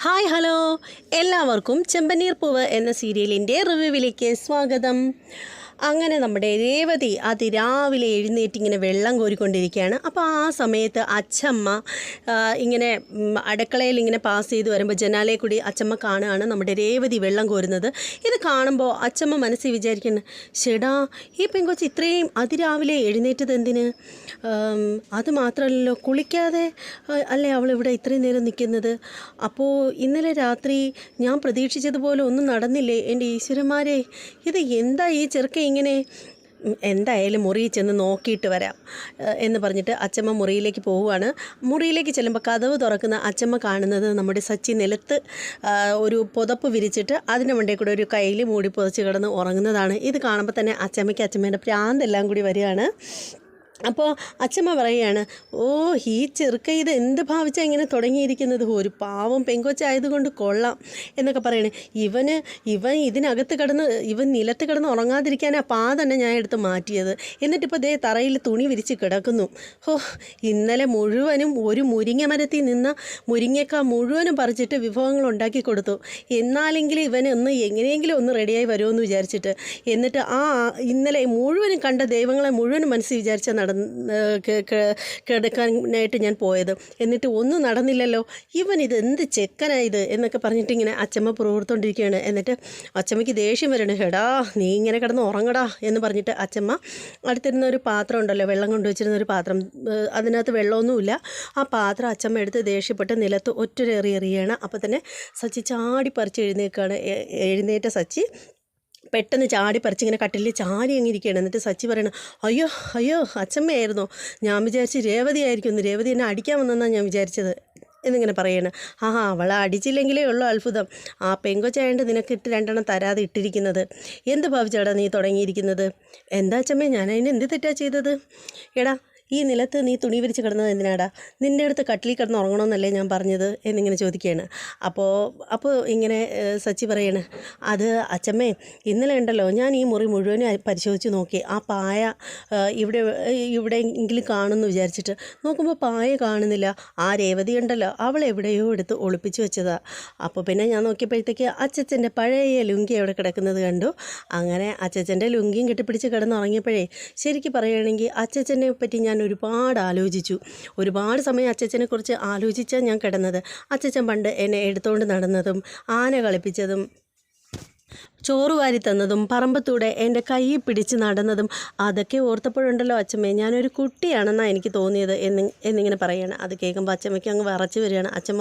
Hi hello. എല്ലാവർക്കും ചെമ്പനീർ പൂവ് എന്ന സീരിയലിന്റെ റിവ്യൂവിലേക്ക് സ്വാഗതം. അങ്ങനെ നമ്മുടെ രേവതി അതിരാവിലെ എഴുന്നേറ്റ് ഇങ്ങനെ വെള്ളം കോരിക്കൊണ്ടിരിക്കുകയാണ്. അപ്പോൾ ആ സമയത്ത് അച്ചമ്മ ഇങ്ങനെ അടുക്കളയിൽ ഇങ്ങനെ പാസ് ചെയ്ത് വരുമ്പോൾ ജനാലയിൽ കൂടി അച്ചമ്മ കാണുകയാണ് നമ്മുടെ രേവതി വെള്ളം കോരുന്നത്. ഇത് കാണുമ്പോൾ അച്ചമ്മ മനസ്സിൽ വിചാരിക്കുന്നു ഷെടാ ഈ പെങ്കൊച്ച് ഇത്രയും അതിരാവിലെ എഴുന്നേറ്റത് എന്തിന്? അത് കുളിക്കാതെ അല്ലേ അവൾ ഇവിടെ ഇത്രയും നേരം നിൽക്കുന്നത്? അപ്പോൾ ഇന്നലെ രാത്രി ഞാൻ പ്രതീക്ഷിച്ചതുപോലെ ഒന്നും നടന്നില്ലേ? എന്റെ ഈശ്വരന്മാരെ ഇത് എന്താ ഈ ചെറുക്ക ഇങ്ങനെ എന്തായാലും മുറിയിൽ ചെന്ന് നോക്കിയിട്ട് വരാം എന്ന് പറഞ്ഞിട്ട് അച്ചമ്മ മുറിയിലേക്ക് പോവുകയാണ്. മുറിയിലേക്ക് ചെല്ലുമ്പോൾ കതവ് തുറക്കുന്ന അച്ചമ്മ കാണുന്നത് നമ്മുടെ സച്ചി നിലത്ത് ഒരു പുതപ്പ് വിരിച്ചിട്ട് അതിന്റെ മണ്ടയിൽ കൂടെ ഒരു കയ്യിൽ മൂടി പുതച്ച് കിടന്ന് ഉറങ്ങുന്നതാണ്. ഇത് കാണുമ്പോൾ തന്നെ അച്ചമ്മയ്ക്ക് അച്ചമ്മേന്റെ പ്രാന്തെല്ലാം കൂടി വരികയാണ്. അപ്പോൾ അച്ഛമ്മ പറയുകയാണ് ഓ ഈ ചെറുക്ക ഇത് എന്ത് ഭാവിച്ചാൽ ഇങ്ങനെ തുടങ്ങിയിരിക്കുന്നത്? ഒരു പാവം പെങ്കൊച്ചായതുകൊണ്ട് കൊള്ളാം. എന്നൊക്കെ പറയണേ. ഇവന് ഇവൻ ഇതിനകത്ത് കിടന്ന് ഇവൻ നിലത്ത് കിടന്ന് ഉറങ്ങാതിരിക്കാൻ ആ പാ തന്നെ ഞാൻ എടുത്ത് മാറ്റിയത്. എന്നിട്ടിപ്പോൾ ദേ തറയിൽ തുണി വിരിച്ച് കിടക്കുന്നു. ഹോ ഇന്നലെ മുഴുവനും ഒരു മുരിങ്ങ മരത്തിൽ നിന്ന് മുരിങ്ങക്ക മുഴുവനും പറിച്ചിട്ട് വിഭവങ്ങൾ ഉണ്ടാക്കി കൊടുത്തു. എന്നാലെങ്കിലും ഇവൻ ഒന്ന് എങ്ങനെയെങ്കിലും ഒന്ന് റെഡിയായി വരുമെന്ന് വിചാരിച്ചിട്ട്. എന്നിട്ട് ആ ഇന്നലെ മുഴുവനും കണ്ട ദൈവങ്ങളെ മുഴുവനും മനസ്സിൽ വിചാരിച്ച നടന്ന് കിടക്കാനായിട്ട് ഞാൻ പോയത്. എന്നിട്ട് ഒന്നും നടന്നില്ലല്ലോ. ഇവൻ ഇത് എന്ത് ചെക്കനായത് എന്നൊക്കെ പറഞ്ഞിട്ട് ഇങ്ങനെ അച്ചമ്മ പുറത്തോണ്ടിരിക്കുകയാണ് എന്നിട്ട് അച്ചമ്മയ്ക്ക് ദേഷ്യം വരണം ഹെടാ നീ ഇങ്ങനെ കിടന്ന് ഉറങ്ങടാ എന്ന് പറഞ്ഞിട്ട് അച്ചമ്മ അടുത്തിരുന്ന ഒരു പാത്രം ഉണ്ടല്ലോ വെള്ളം കൊണ്ടുവച്ചിരുന്ന ഒരു പാത്രം അതിനകത്ത് വെള്ളമൊന്നുമില്ല. ആ പാത്രം അച്ചമ്മ എടുത്ത് ദേഷ്യപ്പെട്ട് നിലത്ത് ഒറ്റൊരെറി എറിയാണ്. അപ്പോൾ തന്നെ സച്ചി ചാടി പറിച്ച് എഴുന്നേൽക്കുകയാണ് എഴുന്നേറ്റ സച്ചി പെട്ടെന്ന് ചാടി പറിച്ച് ഇങ്ങനെ കട്ടിലിൽ ചാടി അങ്ങിരിക്കുകയാണ് എന്നിട്ട് സച്ചി പറയണം അയ്യോ അയ്യോ അച്ഛമ്മയായിരുന്നു ഞാൻ വിചാരിച്ച് രേവതി ആയിരിക്കും എന്ന് രേവതി എന്നെ അടിക്കാൻ വന്നെന്നാണ് ഞാൻ വിചാരിച്ചത്. എന്നിങ്ങനെ പറയണം. ആഹാ അവളെ അടിച്ചില്ലെങ്കിലേ ഉള്ളൂ അത്ഭുതം. ആ പെങ്കൊച്ചായണ്ട് നിനക്ക് ഇട്ട് രണ്ടെണ്ണം തരാതെ ഇട്ടിരിക്കുന്നത്. എന്ത് ഭാവിച്ചാടാ നീ തുടങ്ങിയിരിക്കുന്നത്? എന്താ അച്ഛമ്മേ ഞാൻ അതിന് എന്ത് തെറ്റാ ചെയ്തത്? എടാ ഈ നിലത്ത് നീ തുണി വിരിച്ച് കിടന്നത് എന്തിനാടാ? നിന്റെ അടുത്ത് കട്ടിലിൽ കിടന്ന് ഉറങ്ങണമെന്നല്ലേ ഞാൻ പറഞ്ഞത് എന്നിങ്ങനെ ചോദിക്കുകയാണ്. അപ്പോൾ അപ്പോൾ ഇങ്ങനെ സച്ചി പറയാണ് അത് അച്ചമ്മേ ഇന്നലെ ഉണ്ടല്ലോ ഞാൻ ഈ മുറി മുഴുവനും പരിശോധിച്ച് നോക്കി. ആ പായ ഇവിടെ ഇവിടെ എങ്കിലും കാണുമെന്ന് വിചാരിച്ചിട്ട് നോക്കുമ്പോൾ പായ കാണുന്നില്ല. ആ രേവതി ഉണ്ടല്ലോ അവൾ എവിടെയോ എടുത്ത് ഒളിപ്പിച്ച് വെച്ചതാ. അപ്പോൾ പിന്നെ ഞാൻ നോക്കിയപ്പോഴത്തേക്ക് അച്ചച്ചന്റെ പഴയ ലുങ്കി അവിടെ കിടക്കുന്നത് കണ്ടു. അങ്ങനെ അച്ചച്ചന്റെ ലുങ്കിയും കെട്ടിപ്പിടിച്ച് കിടന്നുറങ്ങിയപ്പോഴേ ശരിക്കും പറയുകയാണെങ്കിൽ അച്ചച്ചനെ പറ്റി ഞാൻ ഒരുപാട് ആലോചിച്ചു. ഒരുപാട് സമയം അച്ചച്ചനെ കുറിച്ച് ആലോചിച്ചാണ് ഞാൻ കിടന്നത്. അച്ചച്ചൻ പണ്ട് എന്നെ എടുത്തുകൊണ്ട് നടന്നതും ആന കളിപ്പിച്ചതും ചോറ് വാരി തന്നതും പറമ്പത്തൂടെ എന്റെ കൈ പിടിച്ച് നടന്നതും അതൊക്കെ ഓർത്തപ്പോഴുണ്ടല്ലോ അച്ഛമ്മേ. ഞാനൊരു കുട്ടിയാണെന്നാണ് എനിക്ക് തോന്നിയത് എന്ന് എന്നിങ്ങനെ പറയാണ്. അത് കേൾക്കുമ്പോൾ അച്ഛമ്മയ്ക്ക് അങ്ങ് വിറച്ച് വരികയാണ്. അച്ഛമ്മ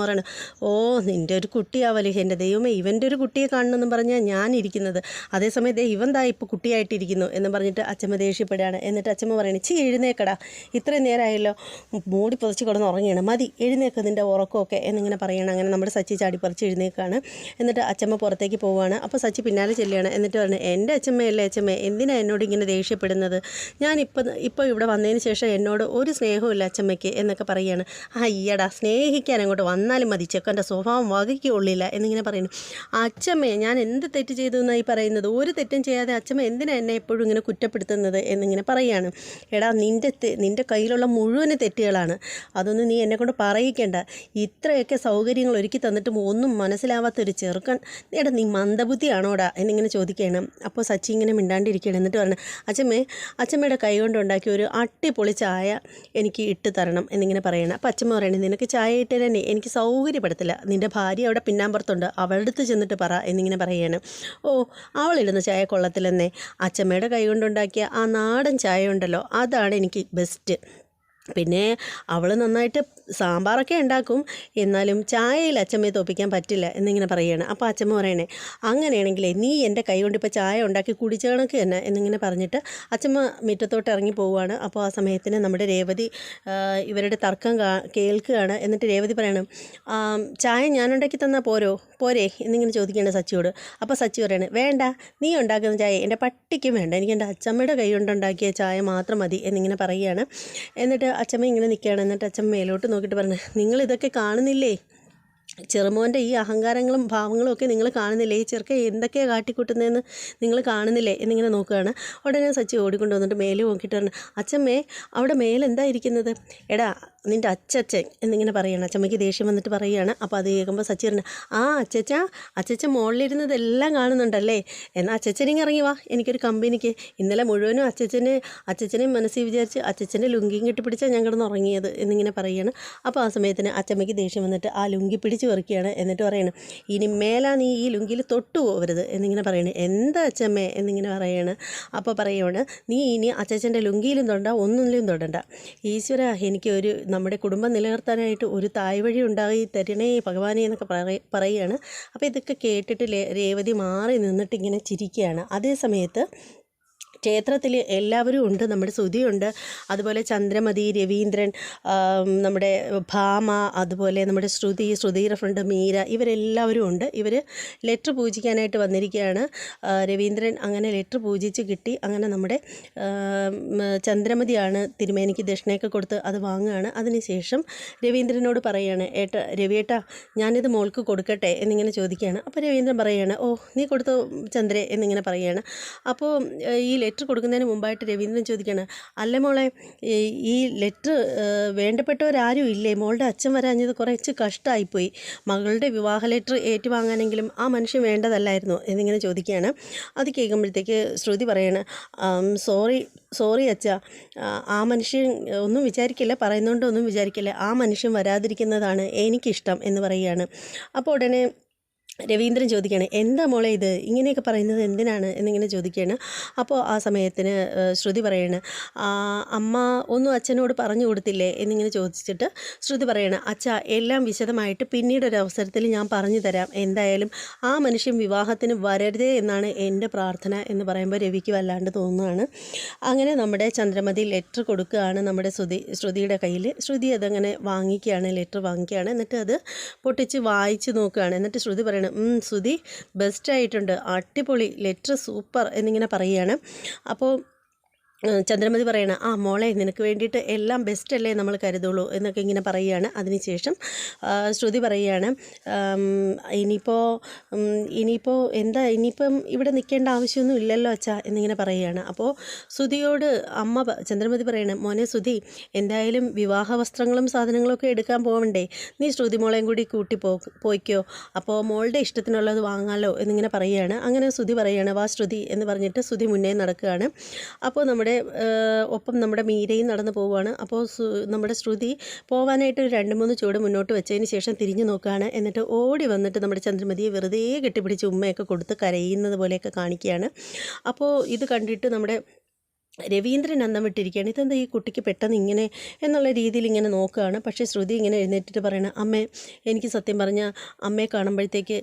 ഓ നിന്റെ ഒരു കുട്ടിയാവല്ലേ എന്റെ ദൈവമേ ഇവന്റെ ഒരു കുട്ടിയെ കാണണമെന്ന് പറഞ്ഞാൽ ഞാൻ ഇരിക്കുന്നത്. അതേസമയത്ത് ഇവൻ ദാ ഇപ്പോൾ കുട്ടിയായിട്ടിരിക്കുന്നു എന്ന് പറഞ്ഞിട്ട് അച്ഛമ്മ ദേഷ്യപ്പെടുകയാണ്. എന്നിട്ട് അച്ഛമ്മ പറയണേ ചീ എഴുന്നേക്കടാ. ഇത്രയും നേരമായല്ലോ മൂടി പുതച്ച് കിടന്ന് ഉറങ്ങിയാണ്. മതി എഴുന്നേക്ക് നിന്റെ ഉറക്കമൊക്കെ എന്നിങ്ങനെ പറയണം. അങ്ങനെ നമ്മുടെ സച്ചി ചാടി പറിച്ച് എഴുന്നേക്കാണ്. എന്നിട്ട് അച്ഛമ്മ പുറത്തേക്ക് പോവുകയാണ് അപ്പോൾ സച്ചി പിന്നാലെ ചെല്ലുകയാണ് എന്നിട്ട് പറഞ്ഞു എന്റെ അച്ഛമ്മയല്ലേ അച്ഛമ്മ എന്തിനാണ് എന്നോട് ഇങ്ങനെ ദേഷ്യപ്പെടുന്നത്? ഞാനിപ്പോൾ ഇപ്പോൾ ഇവിടെ വന്നതിന് ശേഷം എന്നോട് ഒരു സ്നേഹമില്ല അച്ഛമ്മയ്ക്ക് എന്നൊക്കെ പറയുകയാണ് അയ്യടാ സ്നേഹിക്കാൻ അങ്ങോട്ട് വന്നാലും മതി. ചെക്കന്റെ സ്വഭാവം വകയ്ക്കുള്ളില്ല എന്നിങ്ങനെ പറയുന്നു. അച്ഛമ്മേ ഞാൻ എന്ത് തെറ്റ് ചെയ്തു എന്നായി പറയുന്നത്? ഒരു തെറ്റും ചെയ്യാതെ അച്ഛമ്മ എന്തിനാണ് എന്നെ എപ്പോഴും ഇങ്ങനെ കുറ്റപ്പെടുത്തുന്നത്? എന്നിങ്ങനെ പറയുകയാണ് എടാ നിന്റെ നിന്റെ കയ്യിലുള്ള മുഴുവൻ തെറ്റുകളാണ്. അതൊന്നും നീ എന്നെ കൊണ്ട് പറയിക്കേണ്ട. ഇത്രയൊക്കെ സൗകര്യങ്ങൾ ഒരുക്കി തന്നിട്ടും ഒന്നും മനസ്സിലാവാത്തൊരു ചെറുക്കൻ എടാ നീ മന്ദബുദ്ധിയാണോടാ? എന്നിങ്ങനെ ചോദിക്കണം അപ്പോൾ സച്ചി ഇങ്ങനെ മിണ്ടാണ്ടിരിക്കുകയാണ്. എന്നിട്ട് പറഞ്ഞു അച്ഛമ്മേ അച്ഛമ്മയുടെ കൈ കൊണ്ട് ഉണ്ടാക്കിയ ഒരു അട്ടിപൊളി ചായ എനിക്ക് ഇട്ട് തരണം എന്നിങ്ങനെ പറയണം. അപ്പോൾ അച്ഛമ്മ പറയണേ നിനക്ക് ചായ ഇട്ട് തന്നെ എനിക്ക് സൗകര്യപ്പെടത്തില്ല. നിന്റെ ഭാര്യ അവിടെ പിന്നാമ്പുറത്തുണ്ട്. അവളുടെ അടുത്ത് ചെന്നിട്ട് പറ എന്നിങ്ങനെ പറയാണ്. ഓ അവളിടുന്ന ചായ കൊള്ളത്തിലെന്നേ അച്ഛമ്മയുടെ കൈ കൊണ്ടുണ്ടാക്കിയ ആ നാടൻ ചായ ഉണ്ടല്ലോ അതാണ് എനിക്ക് ബെസ്റ്റ് പിന്നെ അവൾ നന്നായിട്ട് സാമ്പാറൊക്കെ ഉണ്ടാക്കും. എന്നാലും ചായയിൽ അച്ചമ്മയെ തോപ്പിക്കാൻ പറ്റില്ല എന്നിങ്ങനെ പറയുകയാണ്. അപ്പോൾ അച്ചമ്മ പറയണേ അങ്ങനെയാണെങ്കിൽ നീ എന്റെ കൈ കൊണ്ട് ഇപ്പോൾ ചായ ഉണ്ടാക്കി കുടിച്ചണക്ക് തന്നെ എന്നിങ്ങനെ പറഞ്ഞിട്ട് അച്ചമ്മ മുറ്റത്തോട്ട് ഇറങ്ങി പോവുകയാണ്. അപ്പോൾ ആ സമയത്തിന് നമ്മുടെ രേവതി ഇവരുടെ തർക്കം കേൾക്കുകയാണ്. എന്നിട്ട് രേവതി പറയണം ചായ ഞാൻ ഉണ്ടാക്കി തന്നാൽ പോരോ? പോരേ? എന്നിങ്ങനെ ചോദിക്കുകയാണ് സച്ചിയോട്. അപ്പോൾ സച്ചി പറയണേ വേണ്ട നീ ഉണ്ടാക്കുന്ന ചായ എന്റെ പട്ടിക്കും വേണ്ട. എനിക്ക് എന്റെ അച്ചമ്മയുടെ കൈ കൊണ്ടുണ്ടാക്കിയ ചായ മാത്രം മതി എന്നിങ്ങനെ പറയുകയാണ്. എന്നിട്ട് അച്ചമ്മ ഇങ്ങനെ നിൽക്കുകയാണ്. എന്നിട്ട് അച്ഛൻ മേലോട്ട് നോക്കിയിട്ട് പറഞ്ഞു നിങ്ങൾ ഇതൊക്കെ കാണുന്നില്ലേ? ചെറുമോന്റെ ഈ അഹങ്കാരങ്ങളും ഭാവങ്ങളും ഒക്കെ നിങ്ങൾ കാണുന്നില്ലേ? ഈ ചെറുക്ക എന്തൊക്കെയാണ് കാട്ടിക്കൂട്ടുന്നതെന്ന് നിങ്ങൾ കാണുന്നില്ലേ? എന്നിങ്ങനെ നോക്കുകയാണ്. ഉടനെ സച്ചി ഓടിക്കൊണ്ട് വന്നിട്ട് മേലെ നോക്കിയിട്ട് പറഞ്ഞു അച്ഛമ്മേ അവിടെ മേലെന്താ ഇരിക്കുന്നത്? എടാ നിന്റെ അച്ചച്ചൻ എന്നിങ്ങനെ പറയണം. അച്ചമ്മയ്ക്ക് ദേഷ്യം വന്നിട്ട് പറയുകയാണ് അപ്പോൾ അത് കേൾക്കുമ്പോൾ സച്ചി പറഞ്ഞു ആ അച്ചച്ച അച്ചച്ച മുകളിലിരുന്നതെല്ലാം കാണുന്നുണ്ടല്ലേ? എന്നാൽ അച്ചച്ചനിങ്ങ് ഇറങ്ങി വാ. എനിക്കൊരു കമ്പനിക്ക്. ഇന്നലെ മുഴുവനും അച്ചച്ചന് അച്ചച്ചനെ മനസ്സിൽ വിചാരിച്ച് അച്ചച്ചന്റെ ലുങ്കിയും കെട്ടിപ്പിടിച്ചാൽ ഞാൻ കിടന്ന് ഉറങ്ങിയത് എന്നിങ്ങനെ പറയുകയാണ് അപ്പോൾ ആ സമയത്തിന് അച്ചമ്മയ്ക്ക് ദേഷ്യം വന്നിട്ട് ആ ലുങ്കി പിടിച്ച് വെറുക്കുകയാണ് എന്നിട്ട് പറയണം ഇനി മേലാ നീ ഈ ലുങ്കിയിൽ തൊട്ടു പോകരുത് എന്നിങ്ങനെ പറയണേ എന്താ അച്ചമ്മേ? എന്നിങ്ങനെ പറയാണ്. അപ്പോൾ പറയുവാണ് നീ ഇനി അച്ചച്ചന്റെ ലുങ്കിയിലും തൊണ്ട ഒന്നിലും തൊടണ്ട. ഈശ്വര എനിക്ക് ഒരു നമ്മുടെ കുടുംബം നിലനിർത്താനായിട്ട് ഒരു തായ് വഴി ഉണ്ടായി തരണേ ഭഗവാനെ എന്നൊക്കെ പറയ പറയുകയാണ്. അപ്പോൾ ഇതൊക്കെ കേട്ടിട്ട് രേവതി മാറി നിന്നിട്ട് ഇങ്ങനെ ചിരിക്കുകയാണ്. അതേ സമയത്ത് ക്ഷേത്രത്തിൽ എല്ലാവരും ഉണ്ട് നമ്മുടെ സുധിയുണ്ട്. അതുപോലെ ചന്ദ്രമതി രവീന്ദ്രൻ നമ്മുടെ ഭാമ അതുപോലെ നമ്മുടെ ശ്രുതി ശ്രുതിയുടെ ഫ്രണ്ട് മീര ഇവരെല്ലാവരും ഉണ്ട്. ഇവർ ലെറ്റർ പൂജിക്കാനായിട്ട് വന്നിരിക്കുകയാണ്. രവീന്ദ്രൻ അങ്ങനെ ലെറ്റർ പൂജിച്ച് കിട്ടി. അങ്ങനെ നമ്മുടെ ചന്ദ്രമതിയാണ് തിരുമേനിക്ക് ദക്ഷിണയൊക്കെ കൊടുത്ത് അത് വാങ്ങുകയാണ്. അതിനുശേഷം രവീന്ദ്രനോട് പറയുകയാണ് ഏട്ട രവിയേട്ടാ ഞാനിത് മോൾക്ക് കൊടുക്കട്ടെ എന്നിങ്ങനെ ചോദിക്കുകയാണ്. അപ്പോൾ രവീന്ദ്രൻ പറയുകയാണ് ഓ നീ കൊടുത്തോ ചന്ദ്രേ എന്നിങ്ങനെ പറയുകയാണ് അപ്പോൾ ഈ ലെറ്റർ കൊടുക്കുന്നതിന് മുമ്പായിട്ട് രവീന്ദ്രൻ ചോദിക്കുകയാണ് അല്ല മോളെ ഈ- ലെറ്റർ വേണ്ടപ്പെട്ടവരാരും ഇല്ലേ മോളുടെ അച്ഛൻ വരാഞ്ഞത് കുറച്ച് കഷ്ടമായിപ്പോയി മകളുടെ വിവാഹ ലെറ്റർ ഏറ്റുവാങ്ങാനെങ്കിലും ആ മനുഷ്യൻ വേണ്ടതല്ലായിരുന്നു എന്നിങ്ങനെ ചോദിക്കുകയാണ്. അത് കേൾക്കുമ്പോഴത്തേക്ക് ശ്രുതി പറയാണ് സോറി സോറി അച്ഛ. ആ മനുഷ്യൻ ഒന്നും വിചാരിക്കില്ല പറയുന്നതുകൊണ്ട് ഒന്നും വിചാരിക്കില്ല. ആ മനുഷ്യൻ വരാതിരിക്കുന്നതാണ് എനിക്കിഷ്ടം എന്ന് പറയുകയാണ്. അപ്പോൾ ഉടനെ രവീന്ദ്രൻ ചോദിക്കുകയാണ് എന്താ മോളെ ഇത്? ഇങ്ങനെയൊക്കെ പറയുന്നത് എന്തിനാണ്? എന്നിങ്ങനെ ചോദിക്കുകയാണ്. അപ്പോൾ ആ സമയത്തിന് ശ്രുതി പറയാണ് അമ്മ ഒന്നും അച്ഛനോട് പറഞ്ഞു കൊടുത്തില്ലേ? എന്നിങ്ങനെ ചോദിച്ചിട്ട് ശ്രുതി പറയാണ് അച്ഛ എല്ലാം വിശദമായിട്ട് പിന്നീട് ഒരു അവസരത്തിൽ ഞാൻ പറഞ്ഞു തരാം. എന്തായാലും ആ മനുഷ്യൻ വിവാഹത്തിന് വരരുതേ എന്നാണ് എന്റെ പ്രാർത്ഥന എന്ന് പറയുമ്പോൾ രവിക്ക് വല്ലാണ്ട് തോന്നുകയാണ്. അങ്ങനെ നമ്മുടെ ചന്ദ്രമതി ലെറ്റർ കൊടുക്കുകയാണ് നമ്മുടെ ശ്രുതി ശ്രുതിയുടെ കയ്യിൽ. ശ്രുതി അതങ്ങനെ വാങ്ങിക്കുകയാണ് ലെറ്റർ വാങ്ങിക്കുകയാണ്. എന്നിട്ട് അത് പൊട്ടിച്ച് വായിച്ച് നോക്കുകയാണ്. എന്നിട്ട് ശ്രുതി പറയണം "ഉം, ശ്രുതി ബെസ്റ്റ് ആയിട്ടുണ്ട്. അടിപൊളി. ലെറ്റർ സൂപ്പർ എന്നിങ്ങനെ പറയുകയാണ്. അപ്പോൾ ചന്ദ്രമതി പറയണ ആ മോളെ നിനക്ക് വേണ്ടിയിട്ട് എല്ലാം ബെസ്റ്റ് അല്ലേ നമ്മൾ കരുതുള്ളൂ എന്നൊക്കെ ഇങ്ങനെ പറയുകയാണ്. അതിനുശേഷം ശ്രുതി പറയുകയാണ് ഇനിയിപ്പോൾ ഇനിയിപ്പോൾ എന്താ ഇനിയിപ്പം ഇവിടെ നിൽക്കേണ്ട ആവശ്യമൊന്നും ഇല്ലല്ലോ അച്ഛാ എന്നിങ്ങനെ പറയുകയാണ്. അപ്പോൾ ശ്രുതിയോട് അമ്മ ചന്ദ്രമതി പറയണം മോനെ ശ്രുതി എന്തായാലും വിവാഹ വസ്ത്രങ്ങളും സാധനങ്ങളൊക്കെ എടുക്കാൻ പോകണ്ടേ നീ ശ്രുതി മോളെയും കൂടി കൂട്ടി പോ പോയിക്കോ. അപ്പോൾ മോളുടെ ഇഷ്ടത്തിനുള്ളത് വാങ്ങാലോ എന്നിങ്ങനെ പറയുകയാണ്. അങ്ങനെ ശ്രുതി പറയുകയാണ് വാ ശ്രുതി എന്ന് പറഞ്ഞിട്ട് ശ്രുതി മുന്നേ നടക്കുകയാണ്. അപ്പോൾ നമ്മുടെ ഏഹ്, ഒപ്പം നമ്മുടെ മീരയും നടന്നു പോവുകയാണ്. അപ്പോൾ നമ്മുടെ ശ്രുതി പോവാനായിട്ട് ഒരു രണ്ട് മൂന്ന് ചുവട് മുന്നോട്ട് വെച്ചതിന് ശേഷം തിരിഞ്ഞു നോക്കുകയാണ്. എന്നിട്ട് ഓടി വന്നിട്ട് നമ്മുടെ ചന്ദ്രമതിയെ വെറുതെ കെട്ടിപ്പിടിച്ച് ഉമ്മയൊക്കെ കൊടുത്ത് കരയുന്നത് പോലെയൊക്കെ കാണിക്കുകയാണ്. അപ്പോൾ ഇത് കണ്ടിട്ട് നമ്മുടെ രവീന്ദ്രൻ അന്നം വിട്ടിരിക്കുകയാണ്. ഇതെന്താ ഈ കുട്ടിക്ക് പെട്ടെന്ന് ഇങ്ങനെ എന്നുള്ള രീതിയിൽ ഇങ്ങനെ നോക്കുകയാണ്. പക്ഷേ ശ്രുതി ഇങ്ങനെ എഴുന്നേറ്റിട്ട് പറയണം അമ്മേ എനിക്ക് സത്യം പറഞ്ഞാൽ അമ്മയെ കാണുമ്പോഴത്തേക്ക്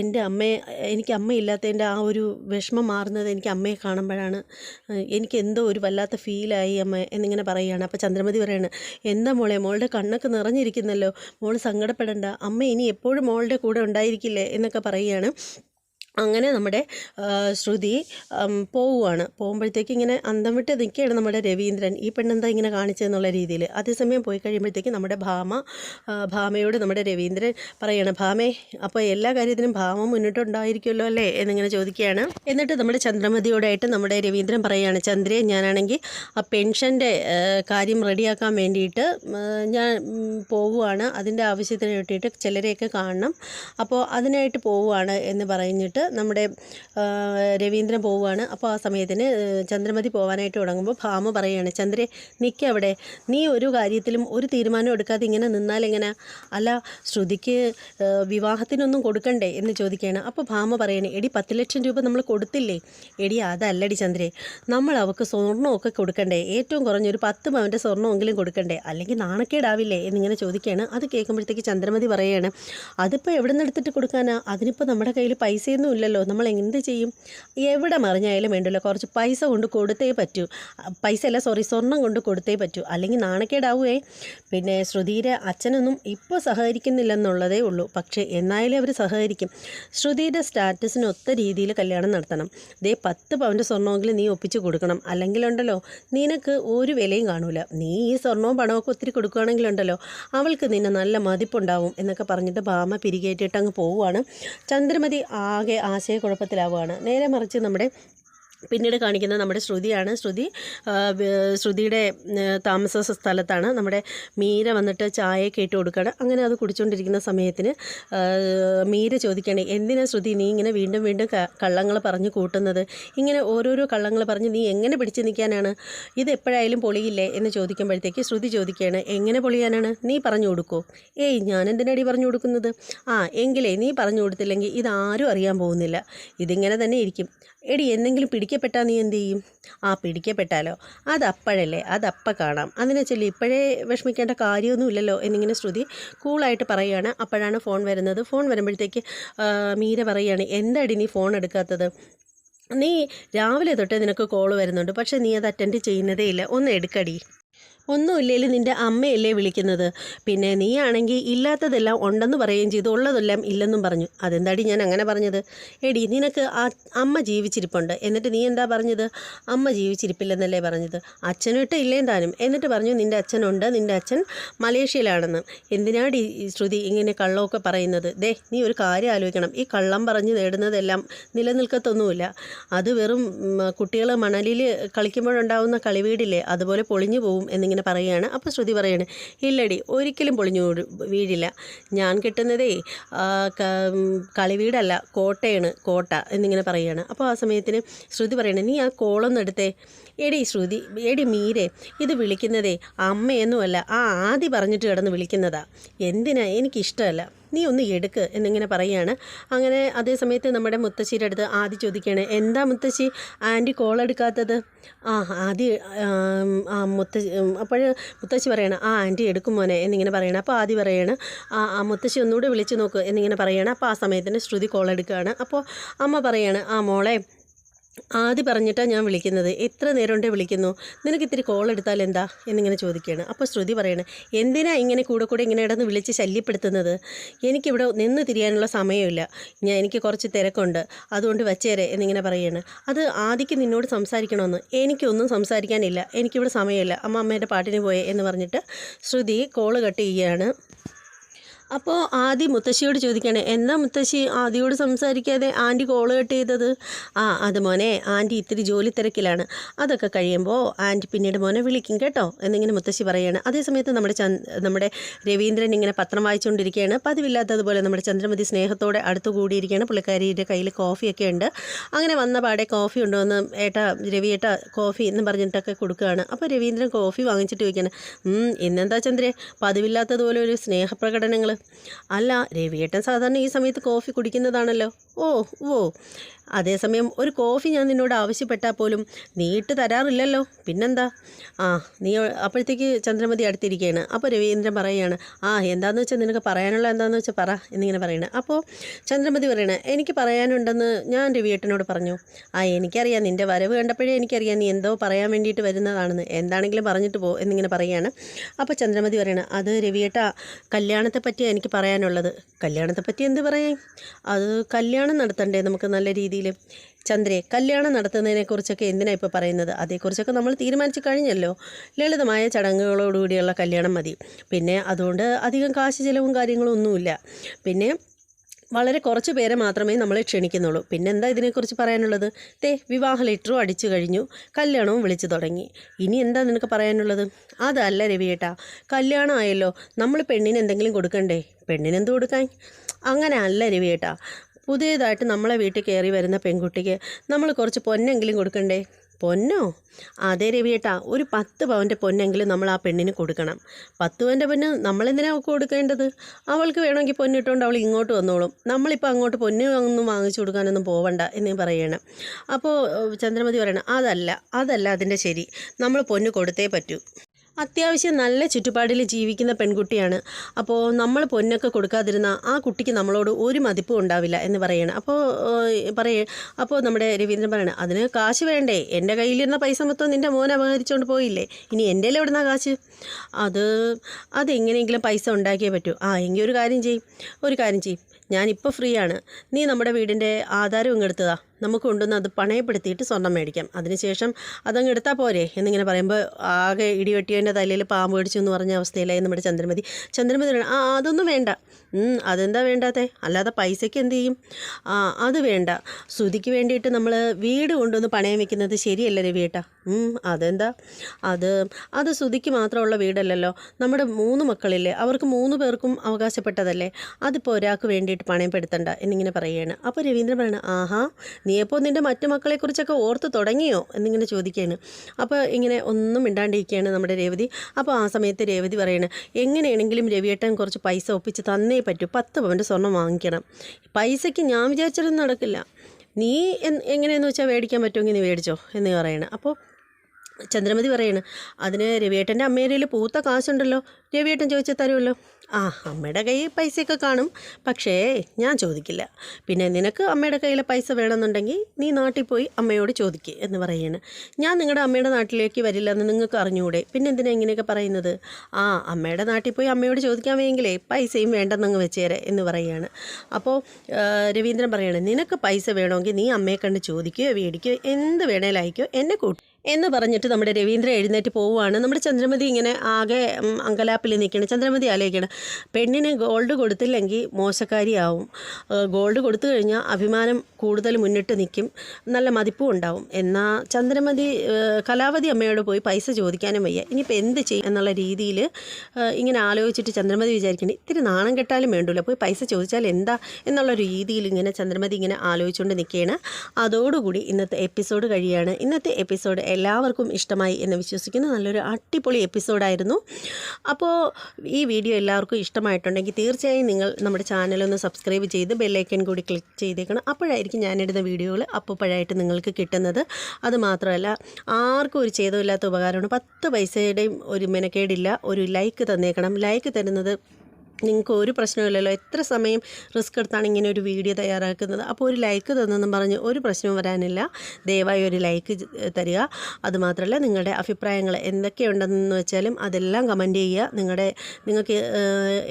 എന്റെ അമ്മയെ എനിക്ക് അമ്മയില്ലാത്തതിന്റെ ആ ഒരു വിഷമം മാറുന്നത് എനിക്ക് അമ്മയെ കാണുമ്പോഴാണ്. എനിക്ക് എന്തോ ഒരു വല്ലാത്ത ഫീലായി അമ്മ എന്നിങ്ങനെ പറയുകയാണ്. അപ്പോൾ ചന്ദ്രമതി പറയാണ് എന്താ മോളെ മോളുടെ കണ്ണൊക്കെ നിറഞ്ഞിരിക്കുന്നല്ലോ. മോൾ സങ്കടപ്പെടേണ്ട. അമ്മ ഇനി എപ്പോഴും മോളുടെ കൂടെ ഉണ്ടായിരിക്കില്ലേ? എന്നൊക്കെ പറയുകയാണ്. അങ്ങനെ നമ്മുടെ ശ്രുതി പോവുകയാണ് പോകുമ്പോഴത്തേക്ക് ഇങ്ങനെ അന്തം വിട്ട് നിൽക്കുകയാണ് നമ്മുടെ രവീന്ദ്രൻ. ഈ പെണ്ണെന്താ ഇങ്ങനെ കാണിച്ചതെന്നുള്ള രീതിയിൽ. അതേസമയം പോയി കഴിയുമ്പോഴത്തേക്ക് നമ്മുടെ ഭാമ ഭാമയോട് നമ്മുടെ രവീന്ദ്രൻ പറയാണ് ഭാമേ അപ്പോൾ എല്ലാ കാര്യത്തിനും ഭാമ മുന്നിട്ടുണ്ടായിരിക്കുമല്ലോ അല്ലേ? എന്നിങ്ങനെ ചോദിക്കുകയാണ്. എന്നിട്ട് നമ്മുടെ ചന്ദ്രമതിയോടായിട്ട് നമ്മുടെ രവീന്ദ്രൻ പറയുകയാണ് ചന്ദ്രയെ ഞാനാണെങ്കിൽ ആ പെൻഷന്റെ കാര്യം റെഡിയാക്കാൻ വേണ്ടിയിട്ട് ഞാൻ പോവുകയാണ്. അതിന്റെ ആവശ്യത്തിന് വേണ്ടിയിട്ട് ചിലരെയൊക്കെ കാണണം. അപ്പോൾ അതിനായിട്ട് പോവുകയാണ് എന്ന് പറഞ്ഞിട്ട് നമ്മുടെ രവീന്ദ്രൻ പോവുകയാണ്. അപ്പോൾ ആ സമയത്തിന് ചന്ദ്രമതി പോകാനായിട്ട് തുടങ്ങുമ്പോൾ ഭാമ പറയുകയാണ് ചന്ദ്രേ നിൽക്കുക അവിടെ നീ ഒരു കാര്യത്തിലും ഒരു തീരുമാനം എടുക്കാതെ ഇങ്ങനെ നിന്നാൽ എങ്ങനെ? അല്ല ശ്രുതിക്ക് വിവാഹത്തിനൊന്നും കൊടുക്കണ്ടേ? എന്ന് ചോദിക്കുകയാണ്. അപ്പോൾ ഭാമ പറയണേ എടി പത്ത് ലക്ഷം രൂപ നമ്മൾ കൊടുത്തില്ലേ? എടി അതല്ലടി ചന്ദ്രേ. നമ്മൾ അവൾക്ക് സ്വർണമൊക്കെ കൊടുക്കണ്ടേ? ഏറ്റവും കുറഞ്ഞൊരു പത്ത് പവന്റെ സ്വർണമെങ്കിലും കൊടുക്കണ്ടേ? അല്ലെങ്കിൽ നാണക്കേടാവില്ലേ? എന്നിങ്ങനെ ചോദിക്കുകയാണ്. അത് കേൾക്കുമ്പോഴത്തേക്ക് ചന്ദ്രമതി പറയുകയാണ് അതിപ്പോൾ എവിടെ നിന്ന് എടുത്തിട്ട് കൊടുക്കാനാണ് അതിനിപ്പോൾ നമ്മുടെ കയ്യിൽ പൈസയൊന്നും ഇല്ലല്ലോ നമ്മൾ എന്ത് ചെയ്യും? എവിടെ മറിഞ്ഞായാലും വേണ്ടല്ലോ. കുറച്ച് പൈസ കൊണ്ട് കൊടുത്തേ പറ്റൂ. പൈസ അല്ല സോറി സ്വർണം കൊണ്ട് കൊടുത്തേ പറ്റൂ. അല്ലെങ്കിൽ നാണക്കേടാവുകയെ പിന്നെ ശ്രുതിയുടെ അച്ഛനൊന്നും ഇപ്പോൾ സഹകരിക്കുന്നില്ലെന്നുള്ളതേ ഉള്ളൂ. പക്ഷേ എന്നായാലും അവർ സഹകരിക്കും. ശ്രുതിയുടെ സ്റ്റാറ്റസിന് ഒത്ത രീതിയിൽ കല്യാണം നടത്തണം. ദേ പത്ത് പവന്റെ സ്വർണമെങ്കിലും നീ ഒപ്പിച്ച് കൊടുക്കണം. അല്ലെങ്കിലുണ്ടല്ലോ നിനക്ക് ഒരു വിലയും കാണൂല. നീ ഈ സ്വർണവും പണമൊക്കെ ഒത്തിരി കൊടുക്കുകയാണെങ്കിലുണ്ടല്ലോ അവൾക്ക് നിന്നെ നല്ല മതിപ്പുണ്ടാവും എന്നൊക്കെ പറഞ്ഞിട്ട് ഭാമ പിരികേറ്റിട്ട് അങ്ങ് പോവുകയാണ് ചന്ദ്രമതി ആകെ ആശയക്കുഴപ്പത്തിലാവുകയാണ്. നേരെ മറിച്ച് നമ്മുടെ പിന്നീട് കാണിക്കുന്നത് നമ്മുടെ ശ്രുതിയാണ്. ശ്രുതി ശ്രുതിയുടെ താമസ സ്ഥലത്താണ്. നമ്മുടെ മീര വന്നിട്ട് ചായയൊക്കെ ഇട്ട് കൊടുക്കുകയാണ്. അങ്ങനെ അത് കുടിച്ചുകൊണ്ടിരിക്കുന്ന സമയത്തിന് മീര ചോദിക്കുകയാണ് എന്തിനാണ് ശ്രുതി നീ ഇങ്ങനെ വീണ്ടും വീണ്ടും കള്ളങ്ങൾ പറഞ്ഞ് കൂട്ടുന്നത്? ഇങ്ങനെ ഓരോരോ കള്ളങ്ങൾ പറഞ്ഞ് നീ എങ്ങനെ പിടിച്ചു നിൽക്കാനാണ്? ഇത് എപ്പോഴായാലും പൊളിയില്ലേ? എന്ന് ചോദിക്കുമ്പോഴത്തേക്ക് ശ്രുതി ചോദിക്കുകയാണ് എങ്ങനെ പൊളിയാനാണ്? നീ പറഞ്ഞു കൊടുക്കോ. ഏയ് ഞാൻ എന്തിനടി പറഞ്ഞു കൊടുക്കുന്നത്? ആ എങ്കിലേ നീ പറഞ്ഞു കൊടുത്തില്ലെങ്കിൽ ഇതാരും അറിയാൻ പോകുന്നില്ല. ഇതിങ്ങനെ തന്നെ ഇരിക്കും. എടി എന്തെങ്കിലും പിടിക്കപ്പെട്ടാൽ നീ എന്ത് ചെയ്യും? ആ പിടിക്കപ്പെട്ടാലോ? അതപ്പോഴല്ലേ? അതപ്പം കാണാം. അതിനെ ചൊല്ലി ഇപ്പോഴേ വിഷമിക്കേണ്ട കാര്യമൊന്നുമില്ലല്ലോ എന്നിങ്ങനെ ശ്രുതി കൂളായിട്ട് പറയുകയാണ്. അപ്പോഴാണ് ഫോൺ വരുന്നത്. ഫോൺ വരുമ്പോഴത്തേക്ക് മീര പറയുകയാണ് എന്താടി നീ ഫോൺ എടുക്കാത്തത്? നീ രാവിലെ തൊട്ട് നിനക്ക് കോൾ വരുന്നുണ്ട്. പക്ഷേ നീ അത് അറ്റൻഡ് ചെയ്യുന്നതേ ഇല്ല. ഒന്ന് എടുക്കടി. ഒന്നുമില്ലേലും നിന്റെ അമ്മയല്ലേ വിളിക്കുന്നത്. പിന്നെ നീയാണെങ്കിൽ ഇല്ലാത്തതെല്ലാം ഉണ്ടെന്ന് പറയുകയും ചെയ്തു. ഉള്ളതെല്ലാം ഇല്ലെന്നും പറഞ്ഞു. അതെന്താടി ഞാൻ അങ്ങനെ പറഞ്ഞത്? എടി നിനക്ക് ആ അമ്മ ജീവിച്ചിരിപ്പുണ്ട്. എന്നിട്ട് നീ എന്താ പറഞ്ഞത്? അമ്മ ജീവിച്ചിരിപ്പില്ലെന്നല്ലേ പറഞ്ഞത്? അച്ഛനിട്ട് ഇല്ലേ താനും. എന്നിട്ട് പറഞ്ഞു നിന്റെ അച്ഛനുണ്ട്. നിന്റെ അച്ഛൻ മലേഷ്യയിലാണെന്ന്. എന്തിനാടി ശ്രുതി ഇങ്ങനെ കള്ളമൊക്കെ പറയുന്നത്? ദേ നീ ഒരു കാര്യം ആലോചിക്കണം. ഈ കള്ളം പറഞ്ഞ് നേടുന്നതെല്ലാം നിലനിൽക്കത്തൊന്നുമില്ല. അത് വെറും കുട്ടികൾ മണലിൽ കളിക്കുമ്പോഴുണ്ടാവുന്ന കളിവീടില്ലേ? അതുപോലെ പൊളിഞ്ഞു പോവും എന്നിങ്ങനെ പറയുകയാണ് അപ്പോൾ ശ്രുതി പറയാണ് ഇല്ലടി ഒരിക്കലും പൊളിഞ്ഞു വീഴ- വീഴില്ല. ഞാൻ കിട്ടുന്നതേ കളിവീടല്ല കോട്ടയാണ് കോട്ട എന്നിങ്ങനെ പറയുകയാണ് അപ്പോൾ ആ സമയത്തിന് ശ്രുതി പറയണേ നീ ആ കോളൊന്നും എടുത്തേ. എടി ശ്രുതി എടി മീരെ ഇത് വിളിക്കുന്നതേ അമ്മയൊന്നുമല്ല ആ ആദി പറഞ്ഞിട്ട് കിടന്ന് വിളിക്കുന്നതാ. എന്തിനാ? എനിക്കിഷ്ടമല്ല. നീ ഒന്ന് എടുക്ക് എന്നിങ്ങനെ പറയുകയാണ്. അങ്ങനെ അതേ സമയത്ത് നമ്മുടെ മുത്തശ്ശിയുടെ അടുത്ത് ആദി ചോദിക്കുകയാണ് എന്താ മുത്തശ്ശി? ആന്റി കോൾ എടുക്കാത്തത്? ആ ആദി ആം, മുത്ത അപ്പോൾ മുത്തശ്ശി പറയണം ആ ആന്റി എടുക്കും മോനെ എന്നിങ്ങനെ പറയണം. അപ്പോൾ ആദി പറയാണ് ആ ആ മുത്തശ്ശി ഒന്നുകൂടെ വിളിച്ചു നോക്ക് എന്നിങ്ങനെ പറയണം. അപ്പോൾ ആ സമയത്തിന് ശ്രുതി കോൾ എടുക്കുകയാണ്. അപ്പോൾ അമ്മ പറയാണ് ആ മോളെ ആദ്യം പറഞ്ഞിട്ടാണ് ഞാൻ വിളിക്കുന്നത്. എത്ര നേരം കൊണ്ടേ വിളിക്കുന്നു? നിനക്ക് ഇത്തിരി കോൾ എടുത്താൽ എന്താ? എന്നിങ്ങനെ ചോദിക്കുകയാണ്. അപ്പോൾ ശ്രുതി പറയണേ എന്തിനാ ഇങ്ങനെ കൂടെ കൂടെ ഇങ്ങനെ ഇടന്ന് വിളിച്ച് ശല്യപ്പെടുത്തുന്നത്? എനിക്കിവിടെ നിന്ന് തിരിയാനുള്ള സമയമില്ല. ഞാൻ എനിക്ക് കുറച്ച് തിരക്കുണ്ട്. അതുകൊണ്ട് വച്ചേരെ എന്നിങ്ങനെ പറയുകയാണ് അത് ആദ്യക്ക് നിന്നോട് സംസാരിക്കണമെന്ന്. എനിക്കൊന്നും സംസാരിക്കാനില്ല. എനിക്കിവിടെ സമയമില്ല. അമ്മ അമ്മേന്റെ പാട്ടിന് പോയേ എന്ന് പറഞ്ഞിട്ട് ശ്രുതി കോൾ കട്ട് ചെയ്യുകയാണ്. അപ്പോൾ ആദ്യം മുത്തശ്ശിയോട് ചോദിക്കണേ എന്താ മുത്തശ്ശി ആദ്യയോട് സംസാരിക്കാതെ ആന്റി കോൾ കട്ട് ചെയ്തത്? ആ അത് മോനെ ആന്റി ഇത്തിരി ജോലി തിരക്കിലാണ്. അതൊക്കെ കഴിയുമ്പോൾ ആന്റി പിന്നീട് മോനെ വിളിക്കും കേട്ടോ എന്നിങ്ങനെ മുത്തശ്ശി പറയുകയാണ് അതേസമയത്ത് നമ്മുടെ നമ്മുടെ രവീന്ദ്രൻ ഇങ്ങനെ പത്രം വായിച്ചുകൊണ്ടിരിക്കുകയാണ്. പതിവില്ലാത്തതുപോലെ നമ്മുടെ ചന്ദ്രമതി സ്നേഹത്തോടെ അടുത്തു കൂടിയിരിക്കുകയാണ്. പുള്ളിക്കാരിയുടെ കയ്യിൽ കോഫിയൊക്കെ ഉണ്ട്. അങ്ങനെ വന്ന പാടെ കോഫി ഉണ്ടോയെന്ന് ഏട്ടാ രവി ഏട്ടാ കോഫി എന്ന് പറഞ്ഞിട്ടൊക്കെ കൊടുക്കുകയാണ്. അപ്പോൾ രവീന്ദ്രൻ കോഫി വാങ്ങിച്ചിട്ട് ചോദിക്കുകയാണ് "ഉം, ഇന്നെന്താ ചന്ദ്രേ പതിവില്ലാത്തതുപോലെ ഒരു സ്നേഹപ്രകടനങ്ങൾ അല്ല രവിയേട്ടൻ സാധാരണ ഈ സമയത്ത് കോഫി കുടിക്കുന്നതാണല്ലോ. ഓ ഓ അതേസമയം ഒരു കോഫി ഞാൻ നിന്നോട് ആവശ്യപ്പെട്ടാൽ പോലും നീ ഇട്ട് തരാറില്ലല്ലോ. പിന്നെന്താ? ആ നീ അപ്പോഴത്തേക്ക് ചന്ദ്രമതി അടുത്തിരിക്കുകയാണ് അപ്പോൾ രവീന്ദ്രൻ പറയുകയാണ് ആ എന്താണെന്ന് വെച്ചാൽ നിനക്ക് പറയാനുള്ള എന്താണെന്ന് വെച്ചാൽ പറ എന്നിങ്ങനെ പറയണേ അപ്പോൾ ചന്ദ്രമതി പറയണേ എനിക്ക് പറയാനുണ്ടെന്ന് ഞാൻ രവിയേട്ടനോട് പറഞ്ഞു. ആ എനിക്കറിയാം നിന്റെ വരവ് കണ്ടപ്പോഴേ എനിക്കറിയാം നീ എന്തോ പറയാൻ വേണ്ടിയിട്ട് വരുന്നതാണെന്ന്. എന്താണെങ്കിലും പറഞ്ഞിട്ട് പോ എന്നിങ്ങനെ പറയുകയാണ്. അപ്പോൾ ചന്ദ്രമതി പറയണ അത് രവിയേട്ട കല്യാണത്തെ പറ്റിയാണ് എനിക്ക് പറയാനുള്ളത്. കല്യാണത്തെ പറ്റി എന്ത് പറയാൻ? അത് കല്യാണം നടത്തണ്ടേ നമുക്ക് നല്ല രീതിയിൽ ചന്ദ്രേ കല്യാണം നടത്തുന്നതിനെക്കുറിച്ചൊക്കെ എന്തിനാണ് ഇപ്പോൾ പറയുന്നത്? അതേക്കുറിച്ചൊക്കെ നമ്മൾ തീരുമാനിച്ചു കഴിഞ്ഞല്ലോ. ലളിതമായ ചടങ്ങുകളോടുകൂടിയുള്ള കല്യാണം മതി. പിന്നെ അതുകൊണ്ട് അധികം കാശ് ചിലവും കാര്യങ്ങളും ഒന്നുമില്ല. പിന്നെ വളരെ കുറച്ച് പേരെ മാത്രമേ നമ്മളെ ക്ഷണിക്കുന്നുള്ളൂ. പിന്നെ എന്താ ഇതിനെക്കുറിച്ച് പറയാനുള്ളത്? തേ വിവാഹ ലെറ്ററും അടിച്ചു കഴിഞ്ഞു. കല്യാണവും വിളിച്ചു തുടങ്ങി. ഇനി എന്താ നിനക്ക് പറയാനുള്ളത്? അതല്ല രവിയേട്ടാ കല്യാണം ആയല്ലോ. നമ്മൾ പെണ്ണിന് എന്തെങ്കിലും കൊടുക്കണ്ടേ? പെണ്ണിന് എന്ത് കൊടുക്കാൻ? അങ്ങനെ അല്ല രവിയേട്ടാ പുതിയതായിട്ട് നമ്മളെ വീട്ടിൽ കയറി വരുന്ന പെൺകുട്ടിക്ക് നമ്മൾ കുറച്ച് പൊന്നെങ്കിലും കൊടുക്കണ്ടേ? പൊന്നോ? അതെ രവിയേട്ടാ ഒരു പത്ത് പവന്റെ പൊന്നെങ്കിലും നമ്മൾ ആ പെണ്ണിന് കൊടുക്കണം. പത്ത് പവന്റെ പൊന്ന് നമ്മളെന്തിനാ അവൾക്ക് കൊടുക്കേണ്ടത്? അവൾക്ക് വേണമെങ്കിൽ പൊന്നിട്ടുകൊണ്ട് അവൾ ഇങ്ങോട്ട് വന്നോളും. നമ്മളിപ്പോൾ അങ്ങോട്ട് പൊന്ന് ഒന്നും വാങ്ങിച്ചു കൊടുക്കാനൊന്നും പോവണ്ട എന്ന് പറയണം. അപ്പോൾ ചന്ദ്രമതി പറയണം അതല്ല അതല്ല അതിന്റെ ശരി. നമ്മൾ പൊന്ന് കൊടുത്തേ പറ്റൂ. അത്യാവശ്യം നല്ല ചുറ്റുപാടിൽ ജീവിക്കുന്ന പെൺകുട്ടിയാണ്. അപ്പോൾ നമ്മൾ പൊന്നൊക്കെ കൊടുക്കാതിരുന്ന ആ കുട്ടിക്ക് നമ്മളോട് ഒരു മതിപ്പും ഉണ്ടാവില്ല എന്ന് പറയണം. അപ്പോൾ പറയേ അപ്പോൾ നമ്മുടെ രവീന്ദ്രൻ പറയണം അതിന് കാശ് വേണ്ടേ? എന്റെ കയ്യിലിരുന്ന പൈസ മൊത്തം നിന്റെ മോൻ അപഹരിച്ചുകൊണ്ട് പോയില്ലേ? ഇനി എന്റെ എവിടുന്ന കാശ്? അത് അതെങ്ങനെയെങ്കിലും പൈസ ഉണ്ടാക്കിയേ പറ്റൂ. ആ എങ്കിൽ ഒരു കാര്യം ചെയ്യും ഒരു കാര്യം ചെയ്യും ഞാനിപ്പോൾ ഫ്രീ ആണ് നീ നമ്മുടെ വീടിന്റെ ആധാരം ഇങ്ങെടുത്തതാ നമുക്ക് കൊണ്ടുവന്ന് അത് പണയപ്പെടുത്തിയിട്ട് സ്വർണം മേടിക്കാം. അതിനുശേഷം അതങ്ങ് എടുത്താൽ പോരെ എന്നിങ്ങനെ പറയുമ്പോൾ ആകെ ഇടിവെട്ടിയവന്റെ തലയിൽ പാമ്പ് പിടിച്ചു എന്ന് പറഞ്ഞ അവസ്ഥയിലായി നമ്മുടെ ചന്ദ്രമതി. ചന്ദ്രമതി ആ അതൊന്നും വേണ്ട. അതെന്താ വേണ്ടാത്തെ? അല്ലാതെ പൈസയ്ക്ക് എന്ത് ചെയ്യും? ആ അത് വേണ്ട. ശ്രുതിക്ക് വേണ്ടിയിട്ട് നമ്മൾ വീട് കൊണ്ടുവന്ന് പണയം വെക്കുന്നത് ശരിയല്ല രവിയേട്ടാ? അതെന്താ? അത് അത് ശ്രുതിക്ക് മാത്രമുള്ള വീടല്ലല്ലോ. നമ്മുടെ മൂന്ന് മക്കളില്ലേ. അവർക്ക് മൂന്ന് പേർക്കും അവകാശപ്പെട്ടതല്ലേ. അതിപ്പോൾ ഒരാൾക്ക് വേണ്ടിയിട്ട് പണയപ്പെടുത്തണ്ട എന്നിങ്ങനെ പറയുകയാണ്. അപ്പോൾ രവീന്ദ്രൻ പറയണം ആഹാ നീ എപ്പോൾ നിന്റെ മറ്റു മക്കളെക്കുറിച്ചൊക്കെ ഓർത്ത് തുടങ്ങിയോ? എന്നിങ്ങനെ ചോദിക്കുകയാണ്. അപ്പോൾ ഇങ്ങനെ ഒന്നും മിണ്ടാണ്ടിരിക്കുകയാണ് നമ്മുടെ രേവതി. അപ്പോൾ ആ സമയത്ത് രേവതി പറയണ എങ്ങനെയാണെങ്കിലും രവിയേട്ടൻ കുറച്ച് പൈസ ഒപ്പിച്ച് തന്നേ പറ്റൂ. പത്ത് പവന്റെ സ്വർണം വാങ്ങിക്കണം. പൈസയ്ക്ക് ഞാൻ വിചാരിച്ചിട്ടൊന്നും നടക്കില്ല. നീ എങ്ങനെയെന്ന് വെച്ചാൽ മേടിക്കാൻ പറ്റുമെങ്കിൽ നീ മേടിച്ചോ. എന്ന് പറയണം. അപ്പോൾ ചന്ദ്രമതി പറയാണ് അതിന് രവിയേട്ടന്റെ അമ്മേരയിൽ പൂത്ത കാശുണ്ടല്ലോ. രവിയേട്ടൻ ചോദിച്ചാൽ തരുമല്ലോ. ആ അമ്മയുടെ കയ്യിൽ പൈസയൊക്കെ കാണും. പക്ഷേ ഞാൻ ചോദിക്കില്ല. പിന്നെ നിനക്ക് അമ്മയുടെ കയ്യിലെ പൈസ വേണമെന്നുണ്ടെങ്കിൽ നീ നാട്ടിൽ പോയി അമ്മയോട് ചോദിക്കുക എന്ന് പറയാണ്. ഞാൻ നിങ്ങളുടെ അമ്മയുടെ നാട്ടിലേക്ക് വരില്ല എന്ന് നിങ്ങൾക്ക് അറിഞ്ഞുകൂടെ പിന്നെ എന്തിനാ ഇങ്ങനെയൊക്കെ പറയുന്നത്? ആ അമ്മയുടെ നാട്ടിൽ പോയി അമ്മയോട് ചോദിക്കാൻ വേണമെങ്കിലേ പൈസയും വേണ്ടെന്നങ്ങ് വെച്ചേരെ എന്ന് പറയുകയാണ് അപ്പോൾ രവീന്ദ്രൻ പറയാണ് നിനക്ക് പൈസ വേണമെങ്കിൽ നീ അമ്മയെ കണ്ട് ചോദിക്കുകയോ മേടിക്കുകയോ എന്ത് വേണേലായിക്കോ എന്നെ കൂട്ടി എന്ന് പറഞ്ഞിട്ട് നമ്മുടെ രവീന്ദ്രൻ എഴുന്നേറ്റ് പോവുകയാണ്. നമ്മുടെ ചന്ദ്രമതി ഇങ്ങനെ ആകെ അങ്കലാപ്പിൽ നിൽക്കണം ചന്ദ്രമതി ആലോചിക്കണം പെണ്ണിന് ഗോൾഡ് കൊടുത്തില്ലെങ്കിൽ മോശക്കാരിയാവും. ഗോൾഡ് കൊടുത്തു കഴിഞ്ഞാൽ അഭിമാനം കൂടുതൽ മുന്നിട്ട് നിൽക്കും. നല്ല മതിപ്പും ഉണ്ടാവും. എന്നാൽ ചന്ദ്രമതി കലാവതി അമ്മയോട് പോയി പൈസ ചോദിക്കാനും വയ്യ. ഇനിയിപ്പോൾ എന്ത് ചെയ്യും എന്നുള്ള രീതിയിൽ ഇങ്ങനെ ആലോചിച്ചിട്ട് ചന്ദ്രമതി വിചാരിക്കണം ഇത്തിരി നാണം കെട്ടാലും വേണ്ടല്ലോ പോയി പൈസ ചോദിച്ചാൽ എന്താ? എന്നുള്ള രീതിയിൽ ഇങ്ങനെ ചന്ദ്രമതി ഇങ്ങനെ ആലോചിച്ചുകൊണ്ട് നിൽക്കുകയാണ്. അതോടുകൂടി ഇന്നത്തെ എപ്പിസോഡ് കഴിയാണ്. ഇന്നത്തെ എപ്പിസോഡ് എല്ലാവർക്കും ഇഷ്ടമായി എന്ന് വിശ്വസിക്കുന്നു നല്ലൊരു അടിപൊളി എപ്പിസോഡായിരുന്നു. അപ്പോൾ ഈ വീഡിയോ എല്ലാവർക്കും ഇഷ്ടമായിട്ടുണ്ടെങ്കിൽ തീർച്ചയായും നിങ്ങൾ നമ്മുടെ ചാനലൊന്ന് സബ്സ്ക്രൈബ് ചെയ്ത് ബെല്ലൈക്കൻ കൂടി ക്ലിക്ക് ചെയ്തേക്കണം. അപ്പോഴായിരിക്കും ഞാനിടുന്ന വീഡിയോകൾ അപ്പോഴായിട്ട് നിങ്ങൾക്ക് കിട്ടുന്നത്. അതുമാത്രമല്ല ആർക്കും ഒരു ഛേദമില്ലാത്ത ഉപകാരമാണ്. പത്ത് പൈസയുടെയും ഒരു മെനക്കേടില്ല. ഒരു ലൈക്ക് തന്നേക്കണം. ലൈക്ക് തരുന്നത് നിങ്ങൾക്ക് ഒരു പ്രശ്നമില്ലല്ലോ എത്ര സമയം റിസ്ക് എടുത്താണ് ഇങ്ങനെ ഒരു വീഡിയോ തയ്യാറാക്കുന്നത്? അപ്പോൾ ഒരു ലൈക്ക് തന്നെന്നും പറഞ്ഞ് ഒരു പ്രശ്നവും വരാനില്ല. ദയവായി ഒരു ലൈക്ക് തരിക. അതുമാത്രമല്ല നിങ്ങളുടെ അഭിപ്രായങ്ങൾ എന്തൊക്കെയുണ്ടെന്ന് വെച്ചാലും അതെല്ലാം കമന്റ് ചെയ്യുക. നിങ്ങളുടെ നിങ്ങൾക്ക്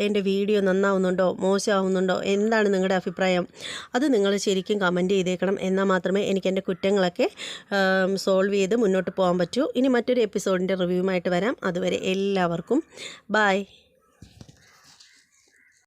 എന്റെ വീഡിയോ നന്നാവുന്നുണ്ടോ? മോശമാവുന്നുണ്ടോ? എന്താണ് നിങ്ങളുടെ അഭിപ്രായം? അത് നിങ്ങൾ ശരിക്കും കമന്റ് ചെയ്തേക്കണം. എന്നാൽ മാത്രമേ എനിക്ക് എന്റെ കുറ്റങ്ങളൊക്കെ സോൾവ് ചെയ്ത് മുന്നോട്ട് പോകാൻ പറ്റൂ. ഇനി മറ്റൊരു എപ്പിസോഡിന്റെ റിവ്യൂമായിട്ട് വരാം. അതുവരെ എല്ലാവർക്കും ബായ്